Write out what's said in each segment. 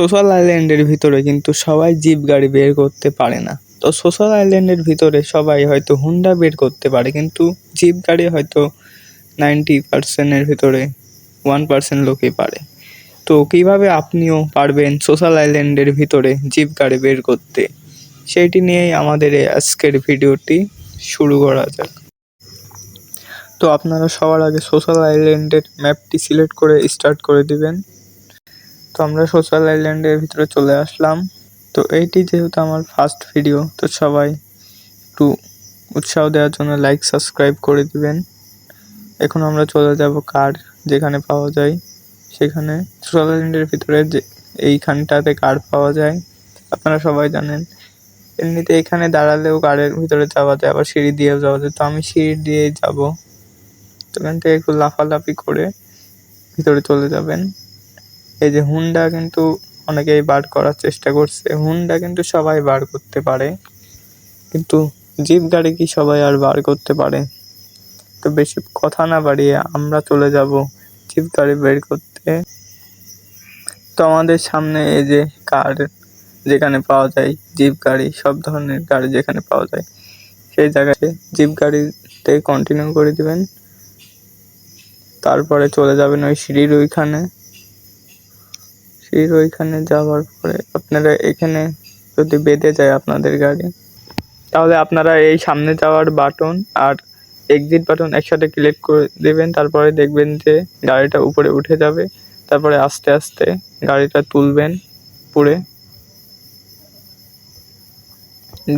Social আইল্যান্ডের ভিতরে কিন্তু সবাই জিপ গাড়ি বের করতে পারে না। তো সোশ্যাল আইল্যান্ডের ভিতরে সবাই হয়তো হুন্ডা বের করতে পারে, কিন্তু জিপ গাড়ি হয়তো নাইনটি পার্সেন্টের ভিতরে ওয়ান পার্সেন্ট লোকই পারে। তো কীভাবে আপনিও পারবেন সোশ্যাল আইল্যান্ডের ভিতরে জিপ গাড়ি বের করতে? সেইটি নিয়েই আমাদের আজকের ভিডিওটি শুরু করা যাক। তো আপনারা সবার আগে সোশ্যাল আইল্যান্ডের ম্যাপটি সিলেক্ট করে স্টার্ট করে দিবেন। তো আমরা সোশ্যাল আইল্যান্ডের ভিতরে চলে আসলাম। তো এইটি যেহেতু আমার ফার্স্ট ভিডিও তো সবাই একটু উৎসাহ দেওয়ার জন্য লাইক সাবস্ক্রাইব করে দিবেন। এখন আমরা চলে যাব কার যেখানে পাওয়া যায়। সেখানে সোশ্যাল আইল্যান্ডের ভিতরে যে এইখানটাতে কার পাওয়া যায়, আপনারা সবাই জানেন। এমনিতে এখানে দাঁড়ালেও কারের ভিতরে যাওয়া যায়, আবার সিঁড়ি দিয়েও যাওয়া যায়। তো আমি সিঁড়ি দিয়েই যাব। তো এখান থেকে একটু লাফালাফি করে ভিতরে চলে যাবেন। এই যে হুন্ডা কিন্তু অনেকেই বার করার চেষ্টা করছে। হুন্ডা কিন্তু সবাই বার করতে পারে। কিন্তু জিপ গাড়ি কি সবাই আর বার করতে পারে? তো বেশি কথা না বাড়িয়ে আমরা চলে যাব জিপ গাড়ি বের করতে। তো আমাদের সামনে এই যে কার যেখানে পাওয়া যায় জিপ গাড়ি, সব ধরনের গাড়ি যেখানে পাওয়া যায়, সেই জায়গায় জিপ গাড়িতে কন্টিনিউ করে দিবেন। তারপরে চলে যাবেন ওই সিঁড়ির ওইখানে। সিঁড়ির ওইখানে যাওয়ার পরে আপনারা এখানে যদি বেঁধে যায় আপনাদের গাড়ি, তাহলে আপনারা এই সামনে যাওয়ার বাটন আর এক্সিট বাটন একসাথে ক্লিক করে দেবেন, তারপরে দেখবেন যে গাড়িটা উপরে উঠে যাবে, তারপরে আস্তে আস্তে গাড়িটা তুলবেন পুরে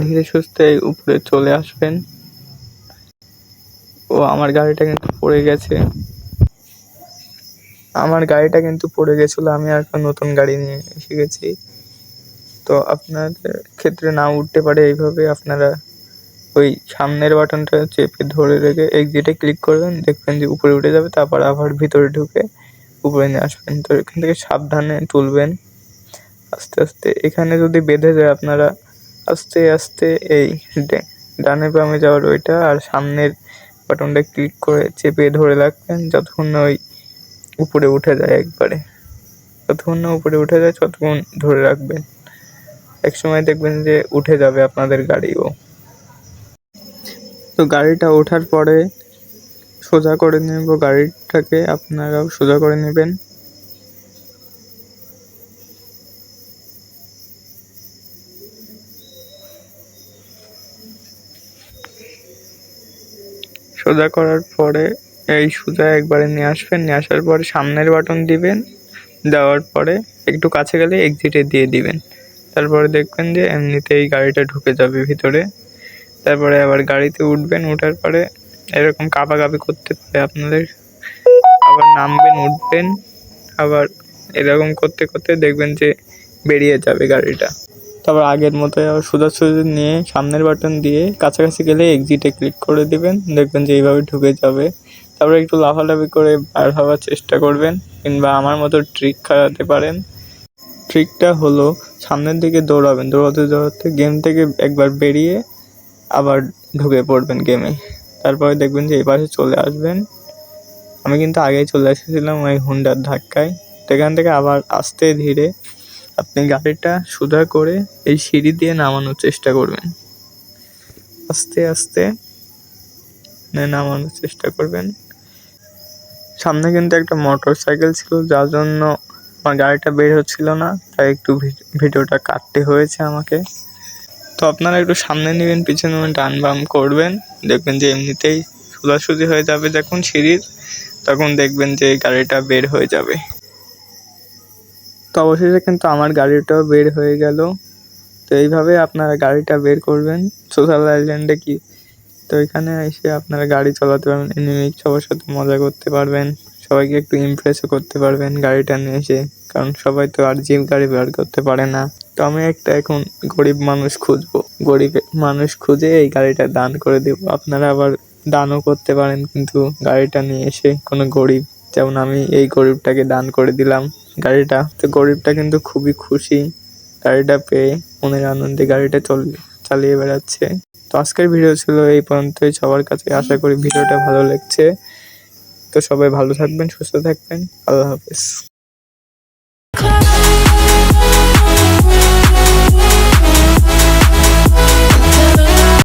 ধীরে সুস্থে উপরে চলে আসবেন। ও, আমার গাড়িটা কিন্তু পড়ে গেছে। আমার গাড়িটা কিন্তু পড়ে গেছিল, আমি একটা নতুন গাড়ি নিয়ে এসে গেছি। তো আপনাদের ক্ষেত্রে না উঠতে পারে এইভাবে আপনারা ওই সামনের বাটনটা চেপে ধরে রেখে এক্সিটে ক্লিক করবেন, দেখবেন যে উপরে উঠে যাবে, তারপর আবার ভিতরে ঢুকে উপরে নিয়ে আসবেন। তো এখান থেকে সাবধানে তুলবেন। আস্তে আস্তে এখানে যদি বেঁধে যায় আপনারা, আস্তে আস্তে এই ডানে বামে যাওয়ার ওইটা আর সামনের বাটনটা ক্লিক করে চেপে ধরে রাখবেন, যতক্ষণ ওই উপরে উঠে যায় একবারে। যতক্ষণ না উপরে উঠে যায়, ততক্ষণ ধরে রাখবেন। এক সময় দেখবেন যে উঠে যাবে আপনাদের গাড়িও। তো গাড়িটা ওঠার পরে সোজা করে নেব, গাড়িটাকে আপনারাও সোজা করে নেবেন। সোজা করার পরে এই সোজা একবারে নিয়ে আসবেন, নিয়ে আসার পরে সামনের বাটন দিবেন, দেওয়ার পরে একটু কাছে গেলে এক্সিটে দিয়ে দিবেন। তারপরে দেখবেন যে এমনিতেই গাড়িটা ঢুকে যাবে ভিতরে। তারপরে আবার গাড়িতে উঠবেন ওঠার পরে এরকম কাঁপাকাঁপি করতে পারে আপনাদের। আবার নামবেন, উঠবেন, আবার এরকম করতে করতে দেখবেন যে বেরিয়ে যাবে গাড়িটা। তারপর আগের মতো আবার সোজাসুজি নিয়ে সামনের বাটন দিয়ে কাছাকাছি গেলে এক্সিটে ক্লিক করে দিবেন, দেখবেন যে এইভাবে ঢুকে যাবে। তারপরে একটু লাফালাফি করে বার হওয়ার চেষ্টা করবেন, কিংবা আমার মতো ট্রিক খাওয়াতে পারেন। ট্রিকটা হলো সামনের দিকে দৌড়াবেন, দৌড়াতে দৌড়াতে গেম থেকে একবার বেরিয়ে আবার ঢুকে পড়বেন গেমে তারপরে দেখবেন যে এই পাশে চলে আসবেন। আমি কিন্তু আগেই চলে এসেছিলাম ওই হুন্ডার ধাক্কায়। তো এখান থেকে আবার আস্তে ধীরে আপনি গাড়িটা সোজা করে এই সিঁড়ি দিয়ে নামানোর চেষ্টা করবেন। আস্তে আস্তে নামানোর চেষ্টা করবেন। সামনে কিন্তু একটা মোটর সাইকেল ছিল, যার জন্য আমার গাড়িটা বের হচ্ছিল না, তাই একটু ভিডিওটা কাটতে হয়েছে আমাকে। তো আপনারা একটু সামনে নেবেন, পিছনে ডান বাম করবেন, দেখবেন যে এমনিতেই সোজাসুজি হয়ে যাবে যখন সিঁড়ির, তখন দেখবেন যে গাড়িটা বের হয়ে যাবে। তো অবশেষে কিন্তু আমার গাড়িটাও বের হয়ে গেল। তো এইভাবে আপনারা গাড়িটা বের করবেন। সোশ্যাল আইল্যান্ডে কি তো এখানে এসে আপনারা গাড়ি চালাতে পারবেন এনিমি সবার সাথে মজা করতে পারবেন, সবাইকে একটু ইমপ্রেসও করতে পারবেন গাড়িটা নিয়ে এসে, কারণ সবাই তো আর জিপ গাড়ি বের করতে পারে না। তো আমি একটা এখন গরিব মানুষ খুঁজবো, গরিব মানুষ খুঁজে এই গাড়িটা দান করে দেব। আপনারা আবার দানও করতে পারেন, কিন্তু গাড়িটা নিয়ে এসে কোনো গরিব, যেমন আমি এই গরিবটাকে দান করে দিলাম গাড়িটা, তো গরিবটা কিন্তু খুবই খুশি। গাড়িটা পেয়ে মনের আনন্দে গাড়িটা চল, চালিয়ে বেড়াচ্ছে। তো আজকের ভিডিও ছিল এই পর্যন্তই। সবার কাছে আশা করি ভিডিওটা ভালো লাগছে। তো সবাই ভালো থাকবেন, সুস্থ থাকবেন। আল্লাহ হাফেজ।